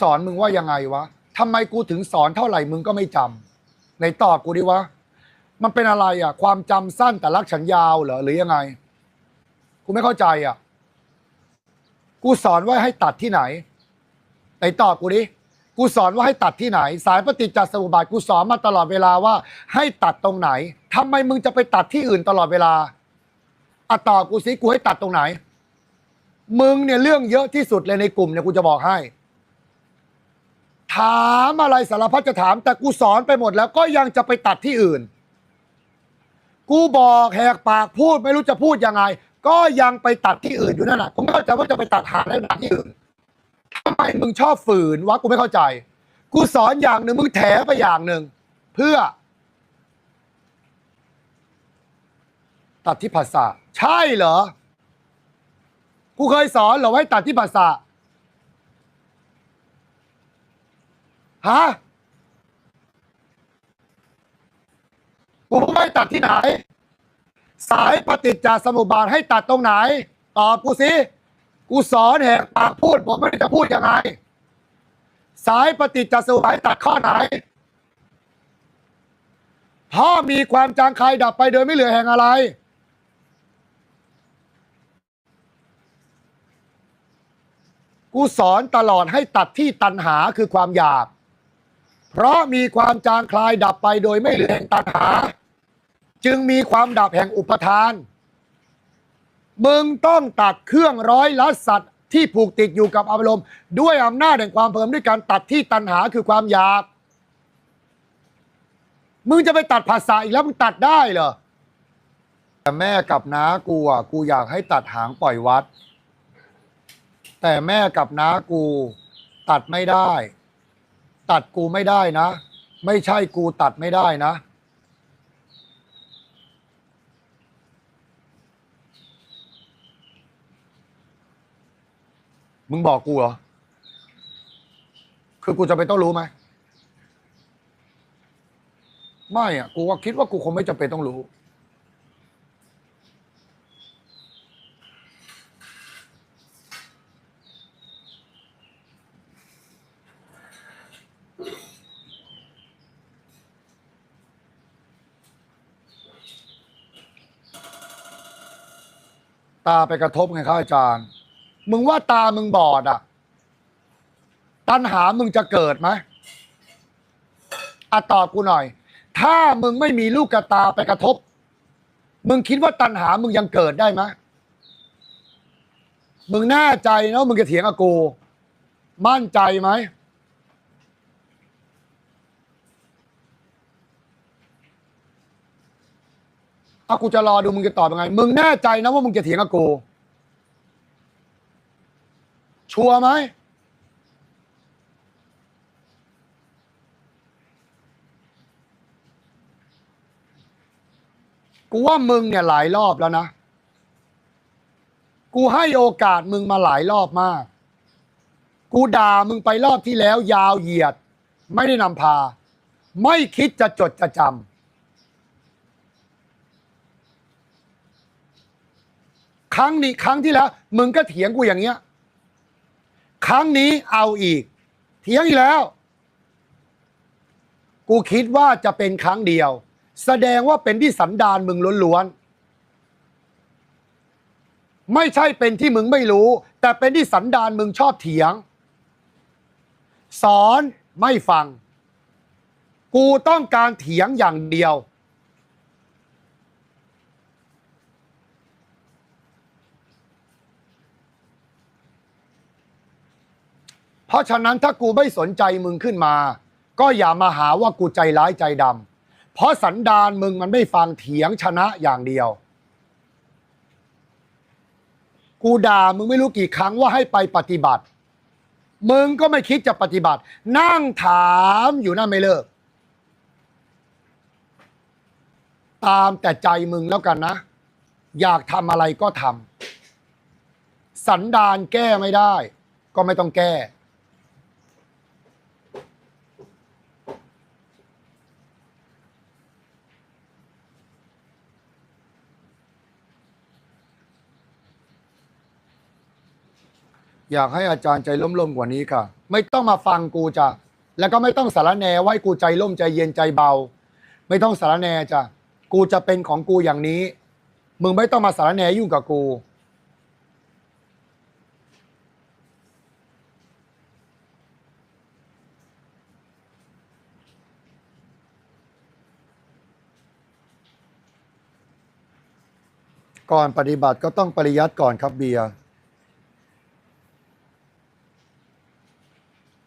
สอนมึงว่ายังไงวะทำไมกูถึงสอนเท่าไหร่มึงก็ไม่จำในตอบกูดิวะ มันเป็นอะไรอะ ความจำสั้นแต่รักฉันยาวเหรอหรือยังไง กูไม่เข้าใจอะ กูสอนว่าให้ตัดที่ไหนไหนตอบกูดิ กูสอนว่าให้ตัดที่ไหน สายปฏิจจสมุปบาทกูสอนมาตลอดเวลาว่า ให้ตัดตรงไหนทำไมมึงจะไปตัดที่อื่นตลอดเวลาอะตอบกูสิกูให้ตัดตรงไหน มึงเนี่ยเรื่องเยอะที่สุดเลยในกลุ่มเนี่ยกูจะบอกให้ ถามอะไรสารพัดจะถาม แต่กูสอนไปหมดแล้วก็ยังจะไปตัดที่อื่น กูบอกแหกปากพูดไม่รู้จะพูดยังไง ก็ยังไปตัดที่อื่นอยู่นั่นแหละผมไม่เข้าใจว่าจะไปตัดหาได้ไหนที่อื่นทำไมมึงชอบฝืนวะกูไม่เข้าใจ กูสอนอย่างหนึ่งมึงแถไปอย่างหนึ่งเพื่อ ตัดที่ภาษา ใช่เหรอ กูเคยสอนเหรอว่าให้ตัดที่ภาษา ฮะกูไม่ตัดที่ไหน สายปฏิจจสมุปบาทให้ตัดตรงไหน ตอบกูสิ กูสอนแหกปากพูด ผมไม่รู้จะพูดยังไง สายปฏิจจสมุปบาทให้ตัดข้อไหนพ่อมีความจางคายดับไปโดยไม่เหลือแห่งอะไร กูสอนตลอดให้ตัดที่ตัณหาคือความอยาก เพราะมีความจางคลายดับไปโดยไม่เหลือแห่งตัณหา จึงมีความดับแห่งอุปทาน มึงต้องตัดเครื่องร้อยลัสัตว์ที่ผูกติดอยู่กับอารมณ์ ด้วยอำนาจแห่งความเพิ่มด้วยการตัดที่ตัณหาคือความอยาก มึงจะไปตัดภาษาอีกแล้วมึงตัดได้เหรอแต่แม่กับน้ากูอะกูอยากให้ตัดหางปล่อยวัด แต่แม่กับน้ากูตัดไม่ได้ ตัดกูไม่ได้นะ ไม่ใช่กูตัดไม่ได้นะ มึงบอกกูเหรอ คือกูจะเป็นต้องรู้ไหม ไม่อะกูว่าคิดว่ากูคงไม่จำเป็นต้องรู้ ตาไปกระทบไงครับอาจารย์ มึงว่าตามึงบอดอะ ตัณหามึงจะเกิดไหมอะตอบกูหน่อย ถ้ามึงไม่มีลูกกระตาไปกระทบ มึงคิดว่าตัณหามึงยังเกิดได้ไหมมึงแน่ใจนะมึงจะเถียงกับกู มั่นใจไหม อากูจะรอดูมึงจะตอบยังไง มึงแน่ใจนะว่ามึงจะเถียงกับกู ชัวร์ไหม กูว่ามึงเนี่ยหลายรอบแล้วนะ กูให้โอกาสมึงมาหลายรอบมาก กูด่ามึงไปรอบที่แล้วยาวเหยียด ไม่ได้นำพา ไม่คิดจะจดจะจำ ครั้งนี้ครั้งที่แล้ว มึงก็เถียงกูอย่างเงี้ย ครั้งนี้เอาอีก เถียงอีกแล้ว กูคิดว่าจะเป็นครั้งเดียว แสดงว่าเป็นที่สันดานมึงล้วนๆไม่ใช่เป็นที่มึงไม่รู้ แต่เป็นที่สันดานมึงชอบเถียง สอนไม่ฟัง กูต้องการเถียงอย่างเดียว ราะฉะนั้นถ้ากูไม่สนใจมึงขึ้นมา ก็อย่ามาหาว่ากูใจร้ายใจดำเพราะสันดานมึงมันไม่ฟังเถียงชนะอย่างเดียว กูด่ามึงไม่รู้กี่ครั้งว่าให้ไปปฏิบัติ มึงก็ไม่คิดจะปฏิบัติ นั่งถามอยู่นั่นไม่เลิก ตามแต่ใจมึงแล้วกันนะ อยากทำอะไรก็ทำสันดานแก้ไม่ได้ ก็ไม่ต้องแก้ อยากให้อาจารย์ใจร่มๆกว่านี้ค่ะ ไม่ต้องมาฟังกูจ้ะแล้วก็ไม่ต้องสารแนไว้กูใจร่มใจเย็นใจเบา ไม่ต้องสารแนจ้ะกูจะเป็นของกูอย่างนี้ มึงไม่ต้องมาสารแนยุ่งกับกูก่อนปฏิบัติก็ต้องปริยัติก่อนครับเบียร์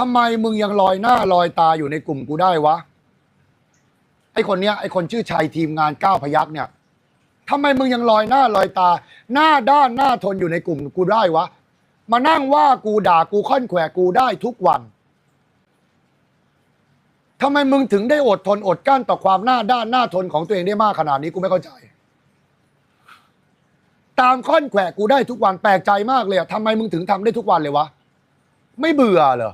ทำไมมึงยังลอยหน้าลอยตาอยู่ในกลุ่มกูได้วะ ไอคนเนี้ยไอคนชื่อชัยทีมงานก้าวพยักเนี่ยทำไมมึงยังลอยหน้าลอยตา หน้าด้านหน้าทนอยู่ในกลุ่มกูได้วะ มานั่งว่ากูด่ากูค่อนแขวะกูได้ทุกวันทำไมมึงถึงได้อดทนอดกลั้นต่อความหน้าด้านหน้าทนของตัวเองได้มากขนาดนี้กูไม่เข้าใจ ตามค่อนแขวะกูได้ทุกวันแปลกใจมากเลยอะทำไมมึงถึงทำได้ทุกวันเลยวะ ไม่เบื่อเหรอ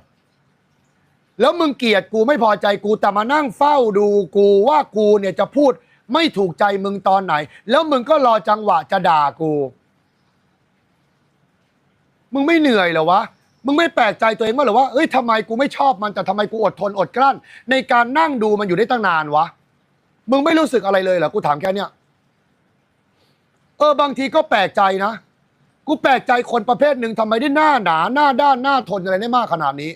แล้วมึงเกลียดกูไม่พอใจกูแต่มานั่งเฝ้าดูกูว่ากูเนี่ยจะพูดไม่ถูกใจมึงตอนไหน แล้วมึงก็รอจังหวะจะด่ากู มึงไม่เหนื่อยเหรอวะ มึงไม่แปลกใจตัวเองว่าเหรอว่าเอ้ยทำไมกูไม่ชอบมันแต่ทำไมกูอดทนอดกลั้น ในการนั่งดูมันอยู่ได้ตั้งนานวะ มึงไม่รู้สึกอะไรเลยเหรอกูถามแค่เนี้ยเออบางทีก็แปลกใจนะ กูแปลกใจคนประเภทหนึ่งทำไมได้หน้าหนาหน้าด้านหน้าทนอะไรได้มากขนาดนี้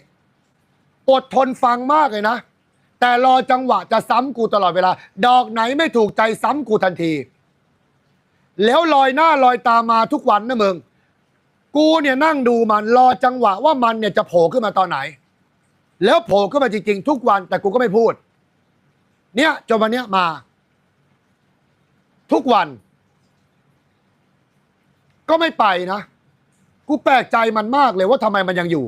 อดทนฟังมากเลยนะ แต่รอจังหวะจะซ้ำกูตลอดเวลา ดอกไหนไม่ถูกใจซ้ำกูทันที แล้วลอยหน้าลอยตามาทุกวันนะมึง กูเนี่ยนั่งดูมันรอจังหวะว่ามันเนี่ยจะโผล่ขึ้นมาตอนไหน แล้วโผล่ขึ้นมาจริงๆทุกวันแต่กูก็ไม่พูด เนี่ยจนวันเนี้ยมา ทุกวัน ก็ไม่ไปนะ กูแปลกใจมันมากเลยว่าทำไมมันยังอยู่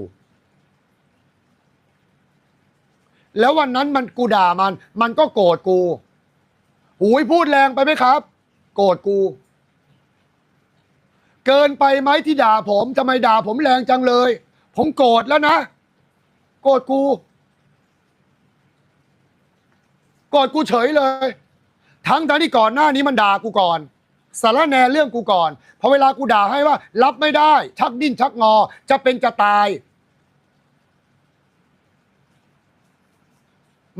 แล้ววันนั้นมันกูด่ามัน มันก็โกรธกูหูยพูดแรงไปไหมครับ โกรธกู เกินไปไหมที่ด่าผมทำไมด่าผมแรงจังเลย ผมโกรธแล้วนะ โกรธกู โกรธกูเฉยเลย ทั้งทั้งที่ก่อนหน้านี้มันด่ากูก่อนสารแนเรื่องกูก่อนพอเวลากูด่าให้ว่า รับไม่ได้ ชักดิ้นชักงอ จะเป็นจะตาย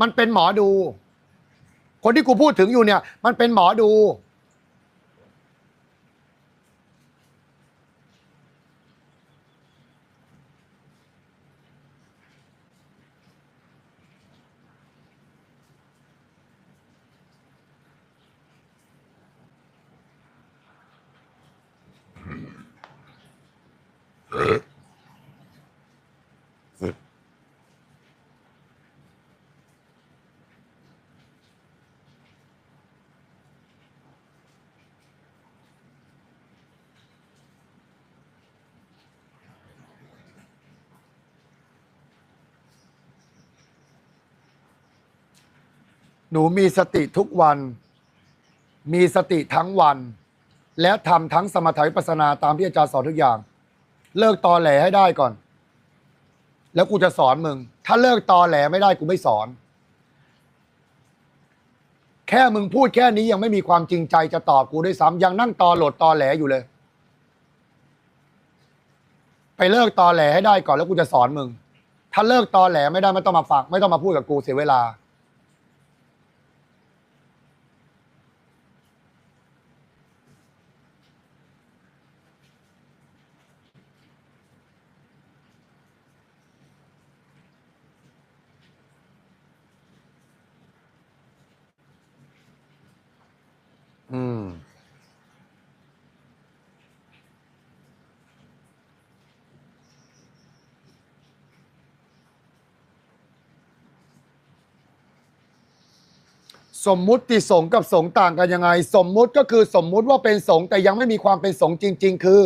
มันเป็นหมอดู คนที่กูพูดถึงอยู่เนี่ย มันเป็นหมอดู หนูมีสติทุกวัน มีสติทั้งวัน และทำทั้งสมถะวิปัสสนาตามที่อาจารย์สอนทุกอย่าง เลิกตอแหลให้ได้ก่อน แล้วกูจะสอนมึง ถ้าเลิกตอแหลไม่ได้กูไม่สอน แค่มึงพูดแค่นี้ยังไม่มีความจริงใจจะตอบกูด้วยซ้ำยังนั่งตอโหลดตอแหลอยู่เลย ไปเลิกตอแหลให้ได้ก่อนแล้วกูจะสอนมึง ถ้าเลิกตอแหลไม่ได้ไม่ต้องมาฝาก ไม่ต้องมาพูดกับกูเสียเวลา สมมุติสงฆ์กับสงฆ์ต่างกันยังไง สมมุติก็คือสมมุติว่าเป็นสงฆ์แต่ยังไม่มีความเป็นสงฆ์จริง ๆ คือ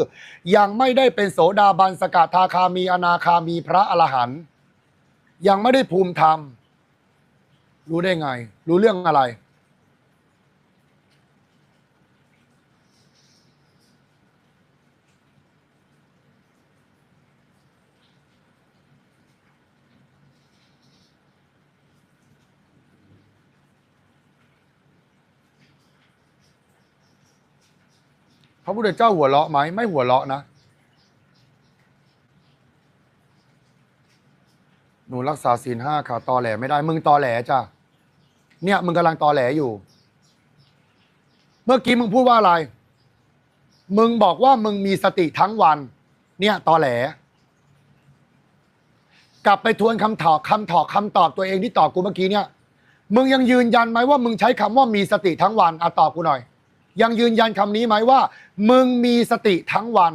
ยังไม่ได้เป็นโสดาบันสกทาคามีอนาคามีพระอรหันต์ยังไม่ได้ภูมิธรรม รู้ได้ไง รู้เรื่องอะไร ระพุทธเจ้าหัวเราะไหมไม่หัวเราะนะหนูรักษาศีลห้าค่ะตอแหลไม่ได้ มึงตอแหลจ้ะเนี่ยมึงกำลังตอแหลอยู่ เมื่อกี้มึงพูดว่าอะไร มึงบอกว่ามึงมีสติทั้งวัน เนี่ยตอแหล กลับไปทวนคำตอบคำตอบคำตอบตัวเองที่ตอบกูเมื่อกี้เนี่ย มึงยังยืนยันไหมว่ามึงใช้คำว่ามีสติทั้งวันอะตอบกูหน่อย ยังยืนยันคำนี้ไหมว่า มึงมีสติทั้งวัน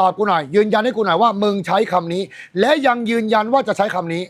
ตอบกูหน่อย ยืนยันให้กูหน่อยว่า มึงใช้คำนี้ และยังยืนยันว่าจะใช้คำนี้